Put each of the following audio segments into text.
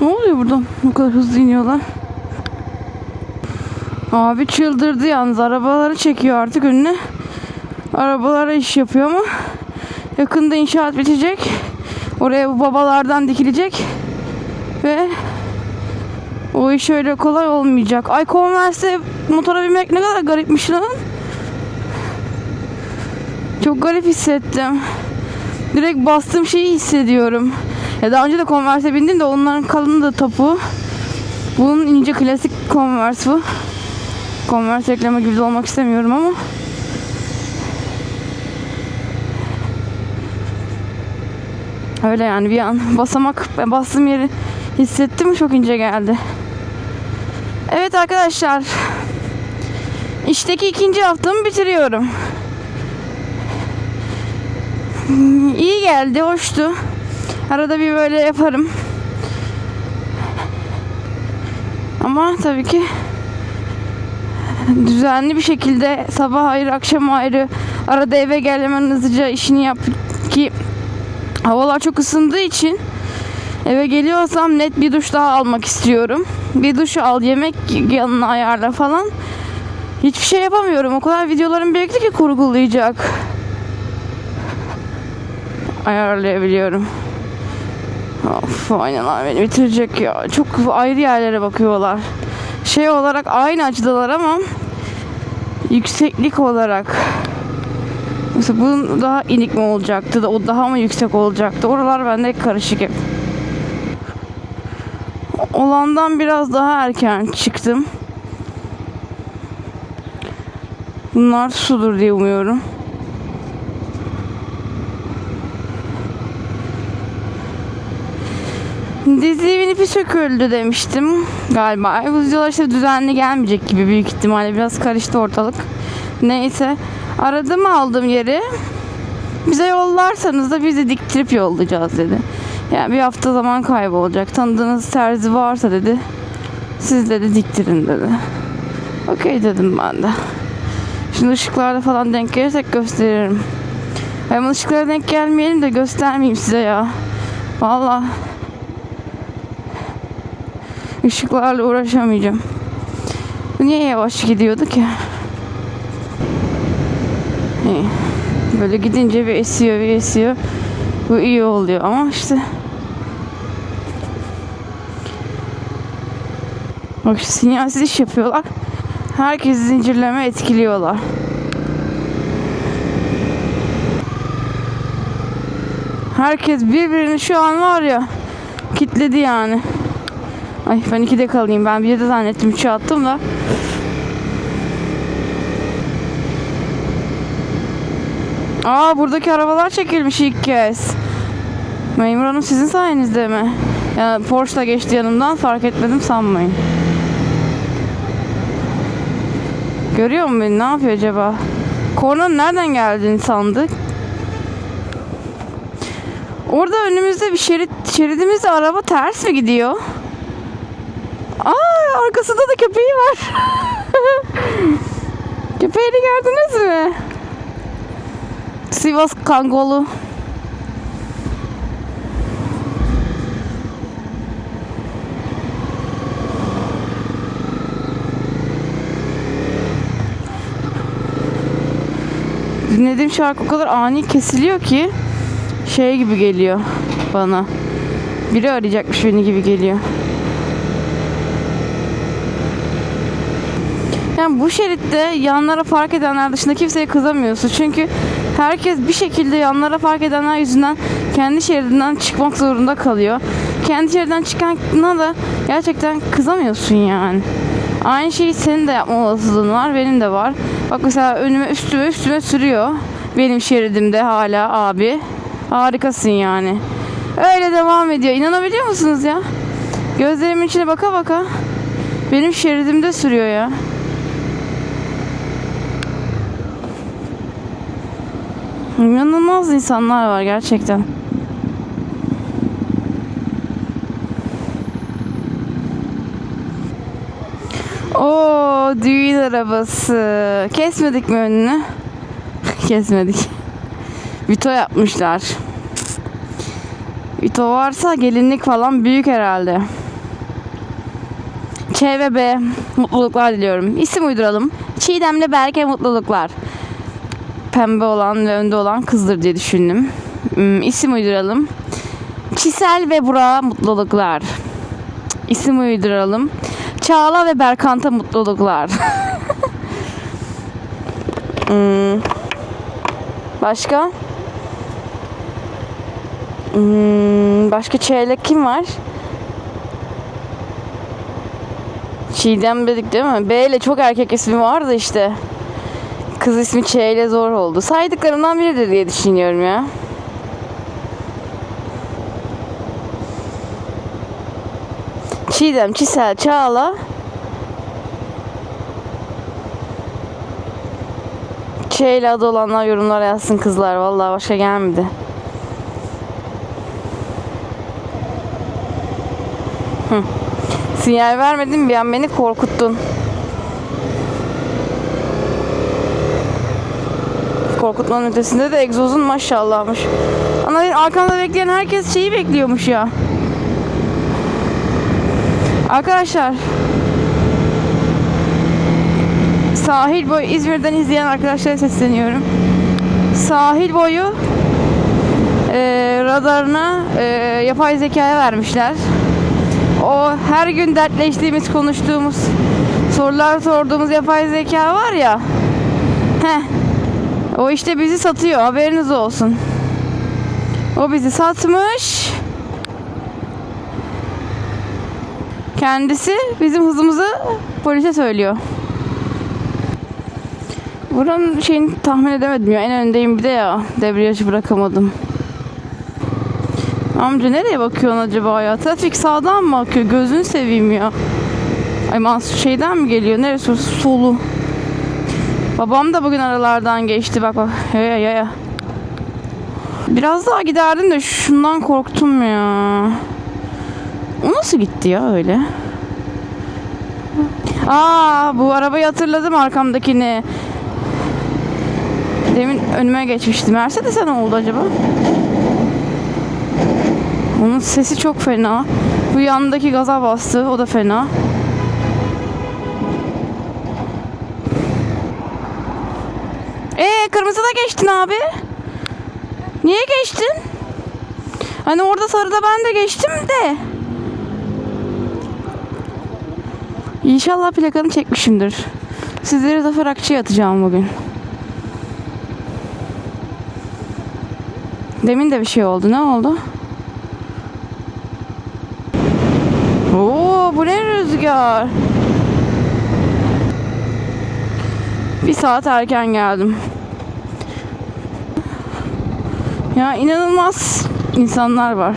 Ne oluyor buradan? Bu kadar hızlı iniyorlar. Abi çıldırdı yalnız. Arabaları çekiyor artık önüne. Arabalara iş yapıyor ama yakında inşaat bitecek. Oraya bu babalardan dikilecek. Ve o iş öyle kolay olmayacak. Ay Converse'e motora binmek ne kadar garipmiş lan. Çok garip hissettim. Direkt bastığım şeyi hissediyorum. Ya daha önce de Converse'e bindim de onların kalını da topu. Bunun ince klasik Converse bu. Converse reklama gibi olmak istemiyorum ama. Öyle yani bir an basamak bastığım yeri hissettim çok ince geldi. Evet arkadaşlar. İşteki ikinci haftamı bitiriyorum. İyi geldi, hoştu. Arada bir böyle yaparım. Ama tabii ki düzenli bir şekilde sabah ayrı, akşam ayrı, arada eve gel hemen hızlıca işini yap ki havalar çok ısındığı için eve geliyorsam net bir duş daha almak istiyorum. Bir duş al, yemek yanına ayarla falan. Hiçbir şey yapamıyorum. O kadar videolarım birikti ki kurgulayacak. Ayarlayabiliyorum. Of aynalar beni bitirecek ya. Çok ayrı yerlere bakıyorlar. Şey olarak aynı açıdalar ama yükseklik olarak Mesela bunun daha inik mi olacaktı da o daha mı yüksek olacaktı? Oralar bende karışık hep. Olandan biraz daha erken çıktım. Bunlar sudur diye umuyorum. Dizimin ipi söküldü demiştim galiba. Bu videolar işte düzenli gelmeyecek gibi büyük ihtimalle. Biraz karıştı ortalık. Neyse. Aradım aldım yeri. Bize yollarsanız da bizi diktirip yollayacağız dedi. Yani bir hafta zaman kaybolacak. Tanıdığınız terzi varsa dedi. Siz dedi diktirin dedi. Okey dedim ben de. Şimdi ışıklarda falan denk gelirsek gösteririm. Hem ışıklara denk gelmeyelim de göstermeyeyim size ya. Vallahi ışıklarla uğraşamayacağım. Niye yavaş gidiyordu ki? Böyle gidince bir esiyor bir esiyor. Bu iyi oluyor ama işte Bak sinyalsiz iş yapıyorlar. Herkes zincirleme etkiliyorlar. Herkes birbirini şu an var ya kitledi yani. Ay ben ikide kalayım. Ben bir de zannettim üçe attım da. Aa buradaki arabalar çekilmiş ilk kez. Memur hanım sizin sayenizde mi? Yani Porsche'la geçti yanımdan fark etmedim sanmayın. Görüyor mu beni? Ne yapıyor acaba? Kornanın nereden geldiğini sandık. Orada önümüzde bir şerit, şeridimizde araba ters mi gidiyor? Aa arkasında da köpeği var. Köpeğini gördünüz mü? Sivas Kangolu. Dinlediğim şarkı o kadar ani kesiliyor ki şey gibi geliyor bana. Biri arayacakmış beni gibi geliyor. Yani bu şeritte yanlara park edenler dışında kimseye kızamıyorsun. Çünkü herkes bir şekilde yanlara park edenler yüzünden kendi şeridinden çıkmak zorunda kalıyor. Kendi şeridinden çıkana da gerçekten kızamıyorsun yani. Aynı şeyi senin de yapma olasılığın var, benim de var. Bak mesela önüme üstüme üstüme sürüyor. Benim şeridimde hala abi. Harikasın yani. Öyle devam ediyor. İnanabiliyor musunuz ya? Gözlerimin içine baka baka benim şeridimde sürüyor ya. İnanılmaz insanlar var gerçekten. Oo düğün arabası. Kesmedik mi önünü? Kesmedik. Vito yapmışlar. Vito varsa gelinlik falan büyük herhalde. Ç ve B mutluluklar diliyorum. İsim uyduralım. Çiğdem'le Berke mutluluklar. Pembe olan ve önde olan kızdır diye düşündüm. Hmm, isim uyduralım. Çisel ve Burak'a mutluluklar. İsim uyduralım. Çağla ve Berkant'a mutluluklar. Hmm. Başka? Hmm, başka çeyrek kim var? Çiğdem dedik değil mi? B ile çok erkek ismi vardı işte. Kız ismi Ç ile zor oldu. Saydıklarımdan biridir diye düşünüyorum ya. Çiğdem, Çisel, Çağla. Ç ile adı olanlar yorumlara yazsın kızlar. Vallahi başka gelmedi. Hı. Sinyal vermedin bir an beni korkuttun. Korkutmanın ötesinde de egzozun maşallahmış. Ana arkamda bekleyen herkes şeyi bekliyormuş ya. Arkadaşlar sahil boyu İzmir'den izleyen arkadaşlara sesleniyorum. Sahil boyu e, radarına e, yapay zekaya vermişler. O her gün dertleştiğimiz, konuştuğumuz, sorular sorduğumuz yapay zeka var ya. Heh. O işte bizi satıyor. Haberiniz olsun. O bizi satmış. Kendisi bizim hızımızı polise söylüyor. Buranın şeyini tahmin edemedim ya. En öndeyim bir de ya. Debriyajı bırakamadım. Amca nereye bakıyorsun acaba ya? Trafik sağdan mı akıyor? Gözünü seveyim ya. Ay Mansur şeyden mi geliyor? Neresi? Solu. Babam da bugün aralardan geçti. Bak bak. Ya ya ya. Biraz daha giderdim de şundan korktum ya. O nasıl gitti ya öyle? Aa bu arabayı hatırladım arkamdakini. Demin önüme geçmişti. Mercedes'e ne oldu acaba? Onun sesi çok fena. Bu yanındaki gaza bastı. O da fena. Ee kırmızıda geçtin abi. Niye geçtin? Hani orada sarıda ben de geçtim de. İnşallah plakanı çekmişimdir. Sizleri Zafer Akçı'ya atacağım bugün. Demin de bir şey oldu. Ne oldu? Oo, bu ne rüzgar? Bir saat erken geldim. Ya inanılmaz insanlar var.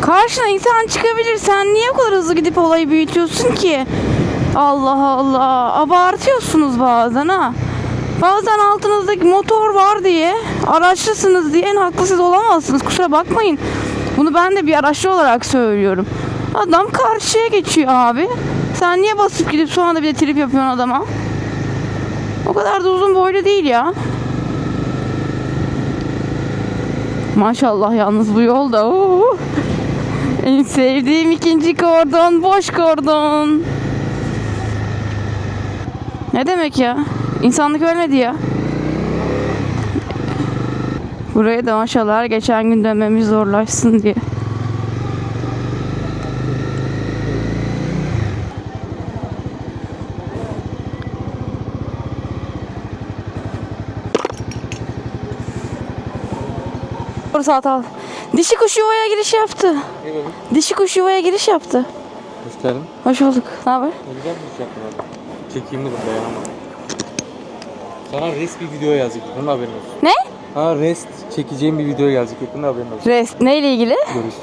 Karşına insan çıkabilir. Sen niye bu kadar hızlı gidip olayı büyütüyorsun ki? Allah Allah. Abartıyorsunuz bazen ha. Bazen altınızdaki motor var diye, araçlısınız diye en haklı siz olamazsınız. Kusura bakmayın. Bunu ben de bir araçlı olarak söylüyorum. Adam karşıya geçiyor abi. Sen niye basıp gidip sonra da bir de trip yapıyorsun adama? O kadar da uzun boylu değil ya. Maşallah yalnız bu yolda. Oo. En sevdiğim ikinci kordon, boş kordon. Ne demek ya? İnsanlık ölmedi ya. Buraya da maşallah geçen gün dönmemiz zorlaşsın diye. Fırsat al. Dişi kuş yuvaya giriş yaptı. İyi bebek. Dişi kuş yuvaya giriş yaptı. Hoş geldin. Hoş bulduk. Ne haber? Ne güzel bir iş yaptın abi. Çekeyim dedim dayanamadım. Sana rest bir video yazacak. Bunun haberin olsun. Ne? Ha rest çekeceğim bir video gelecek. Bunun haberin olsun. Rest. Neyle ilgili? Görüş.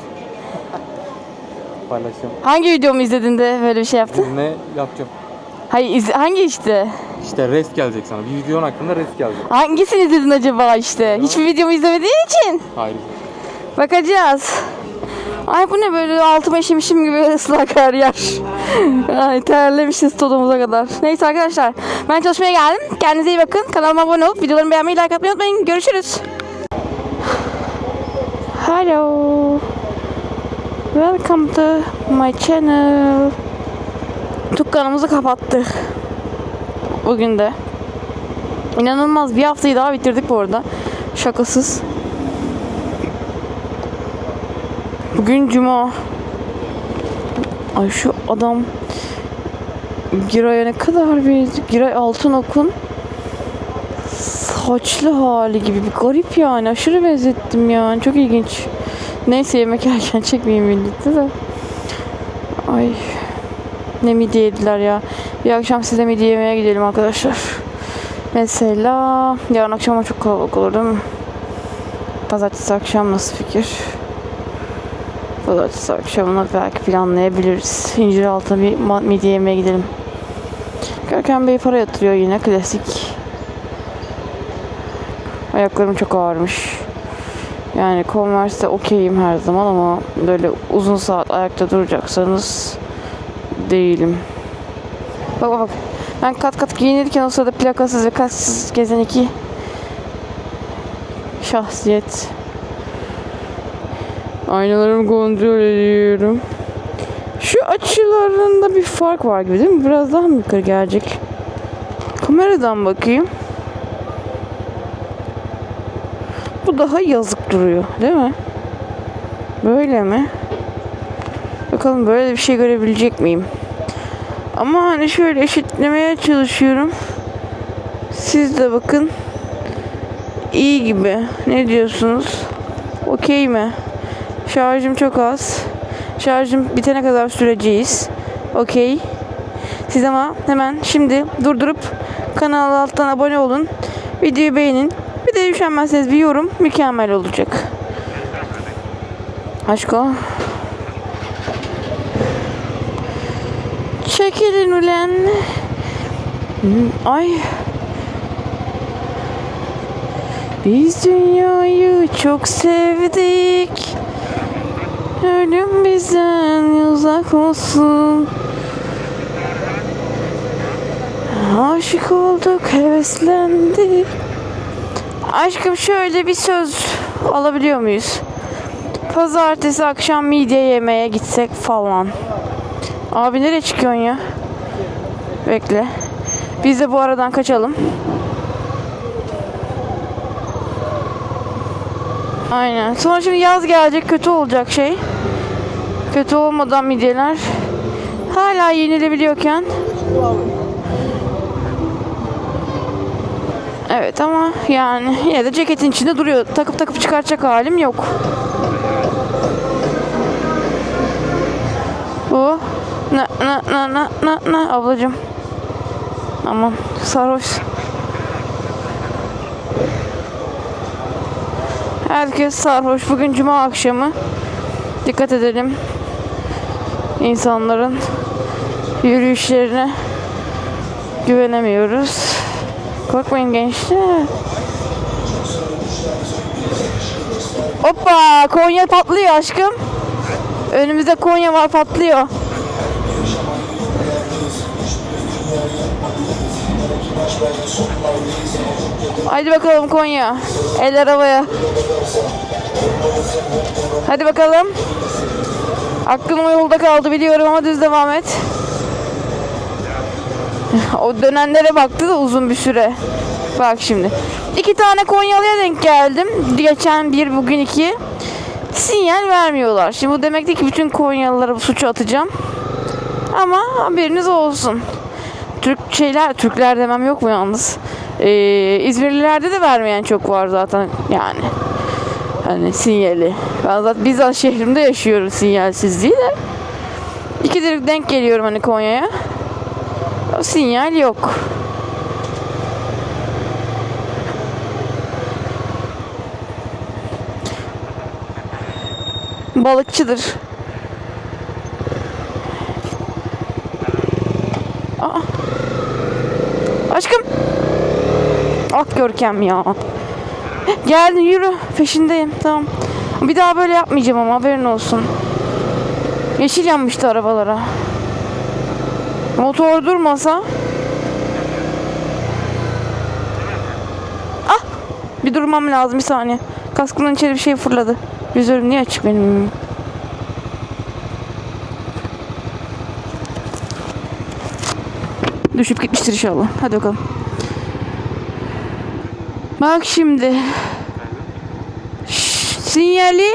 Paylaşacağım. Hangi videomu izledin de böyle bir şey yaptın? Ne yapacağım? Hayır iz- hangi işte? İşte rest gelecek sana. Bir videonun hakkında rest gelecek. Hangisini izledin acaba işte? Hiçbir videomu izlemediğin için. Hayır. Bakacağız. Ay bu ne böyle altıma işemişim gibi ıslak her yer. Ay terlemişiz todumuza kadar. Neyse arkadaşlar ben çalışmaya geldim. Kendinize iyi bakın. Kanalıma abone olup videolarımı beğenmeyi like atmayı unutmayın. Görüşürüz. Hello. Welcome to my channel. Dükkanımızı kapattık. Bugün de. İnanılmaz bir haftayı daha bitirdik bu arada. Şakasız. Bugün cuma. Ay şu adam Giray'a ne kadar benziyor. Giray Altınok'un saçlı hali gibi bir garip yani. Aşırı benzettim yani. Çok ilginç. Neyse yemek yerken çekmeyeyim birlikte de. Ay. Ne midye yediler ya. Bir akşam size midye yemeye gidelim arkadaşlar. Mesela yarın akşama çok kalabalık olur değil mi? Pazartesi akşam nasıl fikir? Pazartesi akşamına belki planlayabiliriz. İncir altına bir midye yemeye gidelim. Görkem Bey para yatırıyor yine klasik. Ayaklarım çok ağırmış. Yani Converse'de okeyim her zaman ama böyle uzun saat ayakta duracaksanız değilim. Bak bak. Ben kat kat giyinirken o sırada plakasız ve kassız gezen iki şahsiyet. Aynalarımı kontrol ediyorum. Şu açılarında bir fark var gibi değil mi? Biraz daha mı yukarı gelecek? Kameradan bakayım. Bu daha yazık duruyor değil mi? Böyle mi? Bakalım böyle bir şey görebilecek miyim? Ama hani şöyle eşitlemeye çalışıyorum. Siz de bakın. İyi gibi. Ne diyorsunuz? Okey mi? Şarjım çok az. Şarjım bitene kadar süreceğiz. Okey. Siz ama hemen şimdi durdurup kanala alttan abone olun. Videoyu beğenin. Bir de üşenmezseniz bir yorum mükemmel olacak. Aşko. Çekilin ulen. Ay. Biz dünyayı çok sevdik. Ölüm bizden uzak olsun. Aşık olduk, heveslendik. Aşkım şöyle bir söz alabiliyor muyuz? Pazartesi akşam midye yemeye gitsek falan. Abi nereye çıkıyorsun ya? Bekle. Biz de bu aradan kaçalım. Aynen. Sonra şimdi yaz gelecek kötü olacak şey. Kötü olmadan midyeler hala yenilebiliyorken Evet ama yani yine de ceketin içinde duruyor. Takıp takıp çıkartacak halim yok. Bu ne ne ne ne ne ne ablacım. Aman sarhoş. Herkes sarhoş. Bugün cuma akşamı. Dikkat edelim. İnsanların yürüyüşlerine güvenemiyoruz. Korkmayın gençler. Hoppa Konya patlıyor aşkım. Önümüzde Konya var patlıyor. Haydi bakalım Konya. Eller havaya. Hadi bakalım. Aklım o yolda kaldı biliyorum ama düz devam et. O dönenlere baktı da uzun bir süre. Bak şimdi. İki tane Konyalı'ya denk geldim. Geçen bir, bugün iki. Sinyal vermiyorlar. Şimdi bu demek ki bütün Konyalılara bu suçu atacağım. Ama haberiniz olsun. Türk şeyler, Türkler demem yok mu yalnız? Ee, İzmirlilerde de vermeyen çok var zaten yani. Hani sinyali. Ben zaten bizzat şehrimde yaşıyorum sinyalsizliği de. İkidir denk geliyorum hani Konya'ya. O sinyal yok. Balıkçıdır. Aşkım. Ah Görkem ya. Geldin yürü. Peşindeyim. Tamam. Bir daha böyle yapmayacağım ama haberin olsun. Yeşil yanmıştı arabalara. Motor durmasa. Ah! Bir durmam lazım bir saniye. Kaskımdan içeri bir şey fırladı. Vizörüm niye açık benim? Düşüp gitmiştir inşallah. Hadi bakalım. Bak şimdi. Sinyali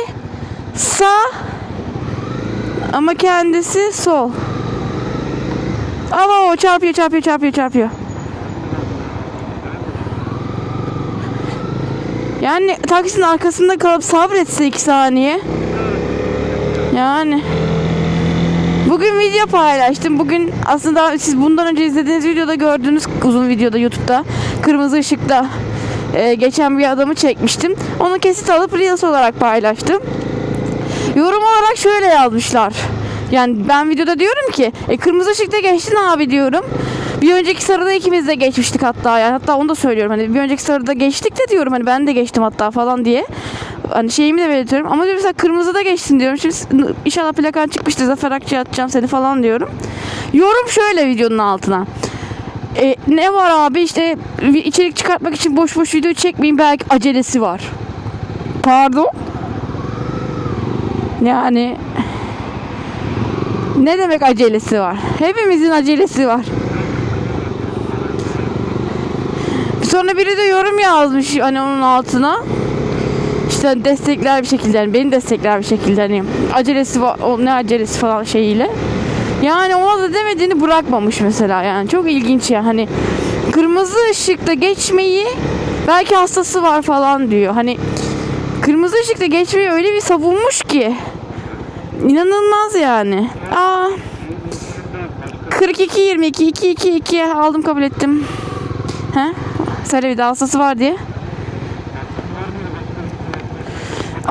sağ ama kendisi sol. Ama o çarpıyor çarpıyor çarpıyor çarpıyor. Yani taksinin arkasında kalıp sabretse iki saniye. Yani. Bugün video paylaştım. Bugün aslında siz bundan önce izlediğiniz videoda gördüğünüz uzun videoda YouTube'da kırmızı ışıkta e, geçen bir adamı çekmiştim. Onu kesit alıp Reels olarak paylaştım. Yorum olarak şöyle yazmışlar. Yani ben videoda diyorum ki e, kırmızı ışıkta geçtin abi diyorum. Bir önceki sarıda ikimiz de geçmiştik hatta yani hatta onu da söylüyorum hani bir önceki sarıda geçtik de diyorum hani ben de geçtim hatta falan diye. Hani şeyimi de belirtiyorum ama diyorum mesela kırmızıda geçtin diyorum. Şimdi inşallah plakan çıkmıştır Zafer Akçı'ya atacağım seni falan diyorum. Yorum şöyle videonun altına. E, ne var abi işte içerik çıkartmak için boş boş video çekmeyin belki acelesi var. Pardon? Yani ne demek acelesi var? Hepimizin acelesi var. Sonra biri de yorum yazmış hani onun altına. İşte destekler bir şekilde yani beni destekler bir şekilde hani acelesi o ne acelesi falan şeyiyle. Yani ona da demediğini bırakmamış mesela yani çok ilginç ya hani kırmızı ışıkta geçmeyi belki hastası var falan diyor. Hani kırmızı ışıkta geçmeyi öyle bir savunmuş ki inanılmaz yani. Aa 42 22 2 2 2 aldım kabul ettim. He? Söyle bir daha hastası var diye.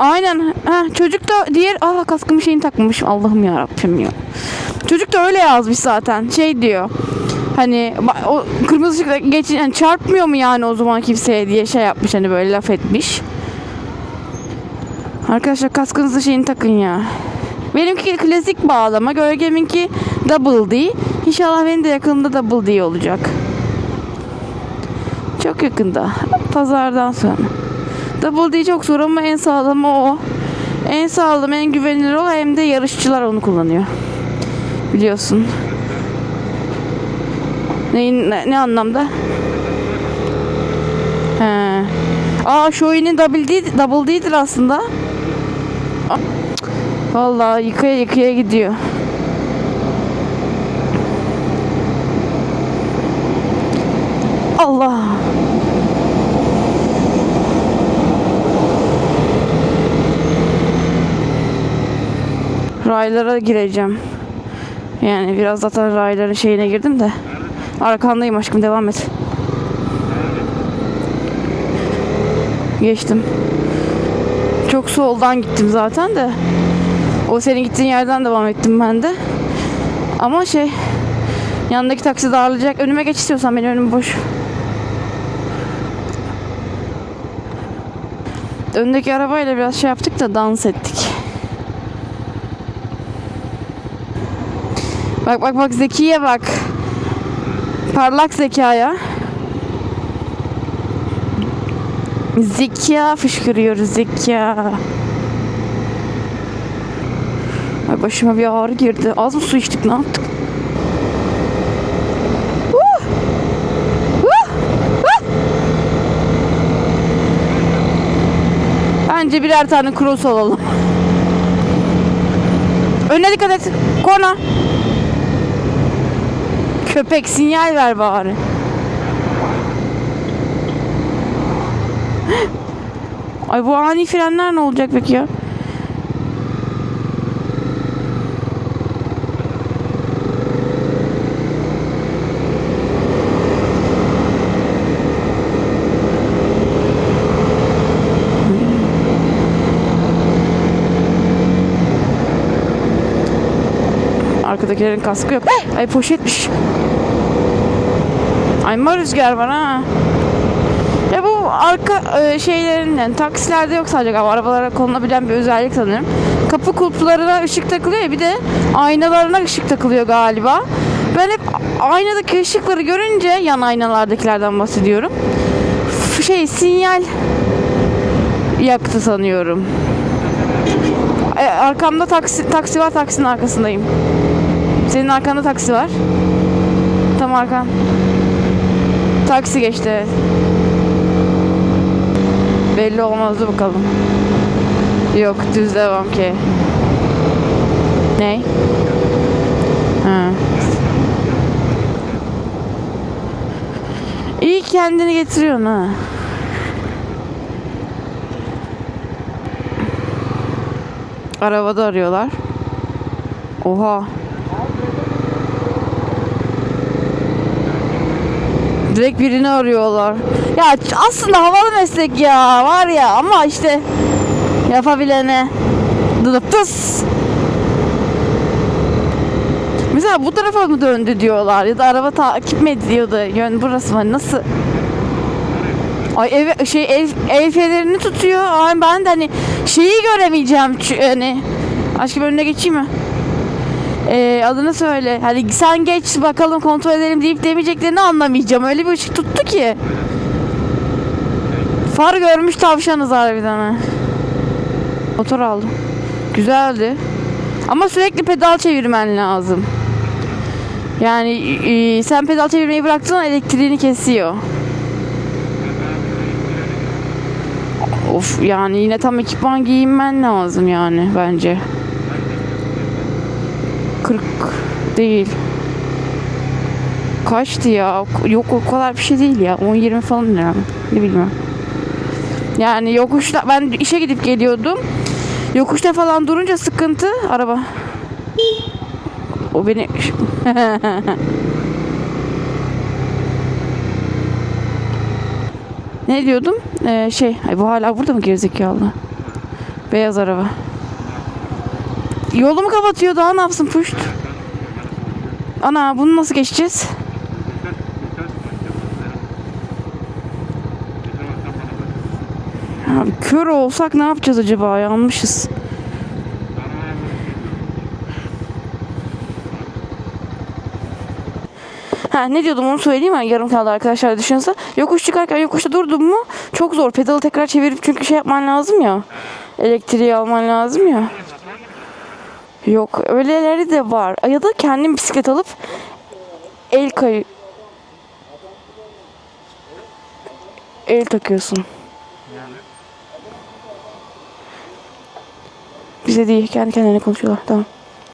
Aynen. Ha, çocuk da diğer aa kaskımı şeyini takmamış. Allah'ım ya Rabbim ya. Çocuk da öyle yazmış zaten. Şey diyor. Hani o kırmızı ışıkta geçin yani çarpmıyor mu yani o zaman kimseye diye şey yapmış hani böyle laf etmiş. Arkadaşlar kaskınızı şeyini takın ya. Benimki klasik bağlama. Gölgeminki double D. İnşallah benim de yakında double D olacak. Çok yakında. Pazardan sonra. Double D çok zor ama en sağlamı o. En sağlam, en güvenilir o. Hem de yarışçılar onu kullanıyor. Biliyorsun. Neyin, ne, ne anlamda? He. Aa oyunun double D, double D'dir aslında. Vallahi yıkaya yıkaya gidiyor. Allah. Raylara gireceğim. Yani biraz zaten rayların şeyine girdim de. Arkandayım aşkım devam et. Geçtim. Çok soldan gittim zaten de. O senin gittiğin yerden devam ettim ben de. Ama şey yanındaki taksi darlayacak. Önüme geç istiyorsan benim önüm boş. Öndeki arabayla biraz şey yaptık da dans ettik. Bak bak bak Zeki'ye bak. Parlak zekaya. Zeka fışkırıyoruz zeka. Ay başıma bir ağrı girdi. Az mı su içtik ne yaptık? Bence birer tane cross alalım. Önüne dikkat et. Korna. Köpek sinyal ver bari. Ay bu ani frenler ne olacak peki ya? Arkadakilerin kaskı yok. Ay poşetmiş. Ay ma rüzgar var ha. Ya bu arka e, şeylerin taksilerde yok sadece galiba arabalara konulabilen bir özellik sanırım. Kapı kulplarına ışık takılıyor ya bir de aynalarına ışık takılıyor galiba. Ben hep aynadaki ışıkları görünce yan aynalardakilerden bahsediyorum. Şey sinyal yaktı sanıyorum. E, arkamda taksi taksi var taksinin arkasındayım. Senin arkanda taksi var. Tam arkan. Taksi geçti. evet. Belli olmazdı bakalım. Yok düz devam ki. Ney? Ha. İyi kendini getiriyorsun ha. Arabada arıyorlar. Oha. Direkt birini arıyorlar. Ya aslında havalı meslek ya var ya ama işte yapabilene dıdıp tıs. Mesela bu tarafa mı döndü diyorlar ya da araba takip mi ediyordu yön burası mı nasıl? Ay ev şey ev, el fenerini tutuyor. Ay ben de hani şeyi göremeyeceğim hani. Aşkım önüne geçeyim mi? Ee, adını söyle. Hani sen geç bakalım kontrol edelim deyip demeyeceklerini anlamayacağım. Öyle bir ışık tuttu ki. Far görmüş tavşanız harbiden ha. Motor aldım. Güzeldi. Ama sürekli pedal çevirmen lazım. Yani e, sen pedal çevirmeyi bıraktığın elektriğini kesiyor. Of yani yine tam ekipman giyinmen lazım yani bence. 40 değil. Kaçtı ya? Yok o kadar bir şey değil ya. 10-20 falan herhalde. Ne bileyim. Yani yokuşta ben işe gidip geliyordum. Yokuşta falan durunca sıkıntı araba. O beni Ne diyordum? Ee, şey, ay bu hala burada mı gerizekalı? Beyaz araba. Yolumu kapatıyor daha ne yapsın puşt? Ana bunu nasıl geçeceğiz? Abi kör olsak ne yapacağız acaba? Yanmışız. Ha ne diyordum onu söyleyeyim mi? Yarım kaldı arkadaşlar düşünse. Yokuş çıkarken yokuşta durdum mu çok zor. Pedalı tekrar çevirip çünkü şey yapman lazım ya. Elektriği alman lazım ya. Yok öyleleri de var. Ya da kendin bisiklet alıp el kayı el takıyorsun. Bize değil kendi kendine konuşuyorlar. Tamam.